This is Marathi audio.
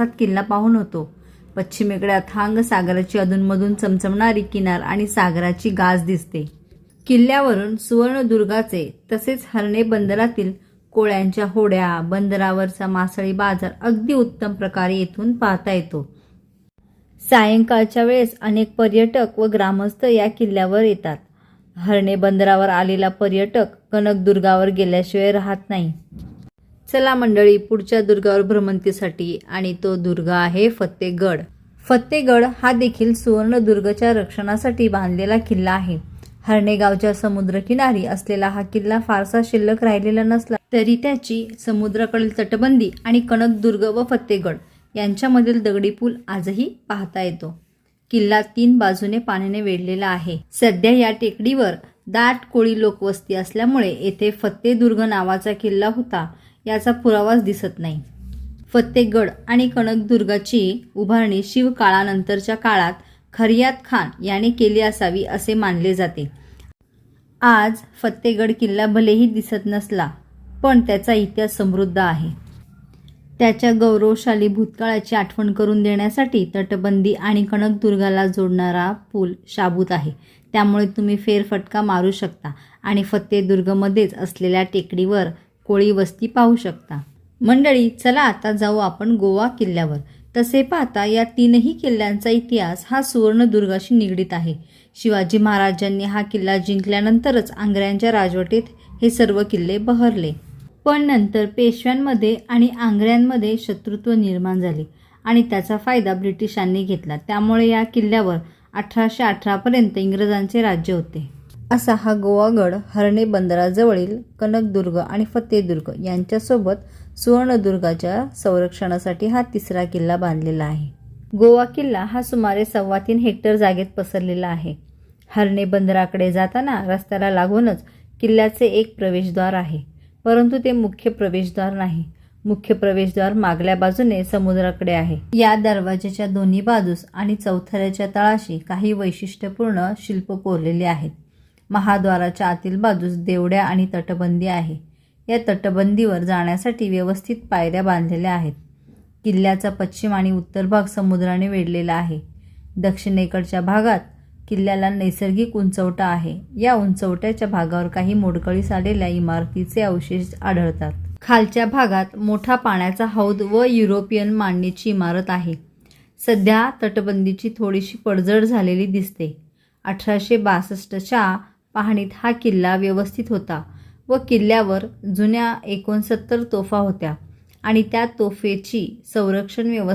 रास्तात किल्ला पाहून होतो. पश्चिमेकडे अथांग सागराची अधूनमधून चमचमणारी किनार आणि सागराची गाज दिसते. किल्ल्यावरून सुवर्णदुर्गाचे तसेच हरणे बंदरातील कोळ्यांच्या होड्या बंदरावरचा मासळी बाजार अगदी उत्तम प्रकारे येथून पाहता येतो. सायंकाळच्या वेळेस अनेक पर्यटक व ग्रामस्थ या किल्ल्यावर येतात. हरणे बंदरावर आलेला पर्यटक कनकदुर्गावर गेल्याशिवाय राहत नाही. चला मंडळी पुढच्या दुर्गावर भ्रमंतीसाठी आणि तो दुर्गा आहे फत्तेगड. फत्तेगड हा देखील सुवर्णदुर्गच्या रक्षणासाठी बांधलेला किल्ला आहे. हरणेगावच्या समुद्रकिनारी असलेला हा किल्ला फारसा शिल्लक राहिलेला नसला तरी त्याची समुद्राकडील तटबंदी आणि कनकदुर्ग व फत्तेगड यांच्यामधील दगडी पूल आजही पाहता येतो. किल्ला तीन बाजूने पाण्याने वेढलेला आहे. सध्या या टेकडीवर दाट कोळी लोकवस्ती असल्यामुळे येथे फत्तेदुर्ग नावाचा किल्ला होता. याचा पुरावाच दिसत नाही. फत्तेगड आणि कनकदुर्गाची उभारणी शिवकाळानंतरच्या काळात खरियात खान याने केली असावी असे मानले जाते. आज फत्तेगड किल्ला भलेही दिसत नसला पण त्याचा इतिहास समृद्ध आहे. त्याच्या गौरवशाली भूतकाळाची आठवण करून देण्यासाठी तटबंदी आणि कनकदुर्गाला जोडणारा पूल शाबूत आहे. त्यामुळे तुम्ही फेरफटका मारू शकता आणि फत्तेदुर्गमध्येच असलेल्या टेकडीवर कोळी वस्ती पाहू शकता. मंडळी चला आता जाऊ आपण गोवा किल्ल्यावर. तसे पाहता या तीनही किल्ल्यांचा इतिहास हा सुवर्णदुर्गाशी निगडीत आहे. शिवाजी महाराजांनी हा किल्ला जिंकल्यानंतरच आंग्र्यांच्या राजवटीत हे सर्व किल्ले बहरले. पण नंतर पेशव्यांमध्ये आणि आंग्र्यांमध्ये शत्रुत्व निर्माण झाले आणि त्याचा फायदा ब्रिटिशांनी घेतला. त्यामुळे या किल्ल्यावर अठराशे अठरापर्यंत इंग्रजांचे राज्य होते. असा हा गोवागड हरणे बंदराजवळील कनकदुर्ग आणि फतेदुर्ग यांच्यासोबत सुवर्णदुर्गाच्या संरक्षणासाठी हा तिसरा किल्ला बांधलेला आहे. गोवा किल्ला हा सुमारे सव्वा तीन हेक्टर जागेत पसरलेला आहे. हरणे बंदराकडे जाताना रस्त्याला लागूनच किल्ल्याचे एक प्रवेशद्वार आहे परंतु ते मुख्य प्रवेशद्वार नाही. मुख्य प्रवेशद्वार मागल्या बाजूने समुद्राकडे आहे. या दरवाजाच्या दोन्ही बाजूस आणि चौथऱ्याच्या तळाशी काही वैशिष्ट्यपूर्ण शिल्प कोरलेली आहेत. महाद्वाराच्या आतील बाजूस देवड्या आणि तटबंदी आहे. या तटबंदीवर जाण्यासाठी व्यवस्थित पायऱ्या बांधलेल्या आहेत. किल्ल्याचा पश्चिम आणि उत्तर भाग समुद्राने वेढलेला आहे. दक्षिणेकडच्या भागात किल्ल्याला नैसर्गिक उंचवटा आहे. या उंचवट्याच्या भागावर काही मोडकळीस आलेल्या इमारतीचे अवशेष आढळतात. खालच्या भागात मोठा पाण्याचा हौद व युरोपियन मांडणीची इमारत आहे. सध्या तटबंदीची थोडीशी पडझड झालेली दिसते. अठराशे बासष्टच्या पाहणीत हा किल्ला व्यवस्थित होता व किल्ल्यावर जुन्या एकोणसत्तर तोफा होत्या आणि त्या तोफेची संरक्षण व्यवस्था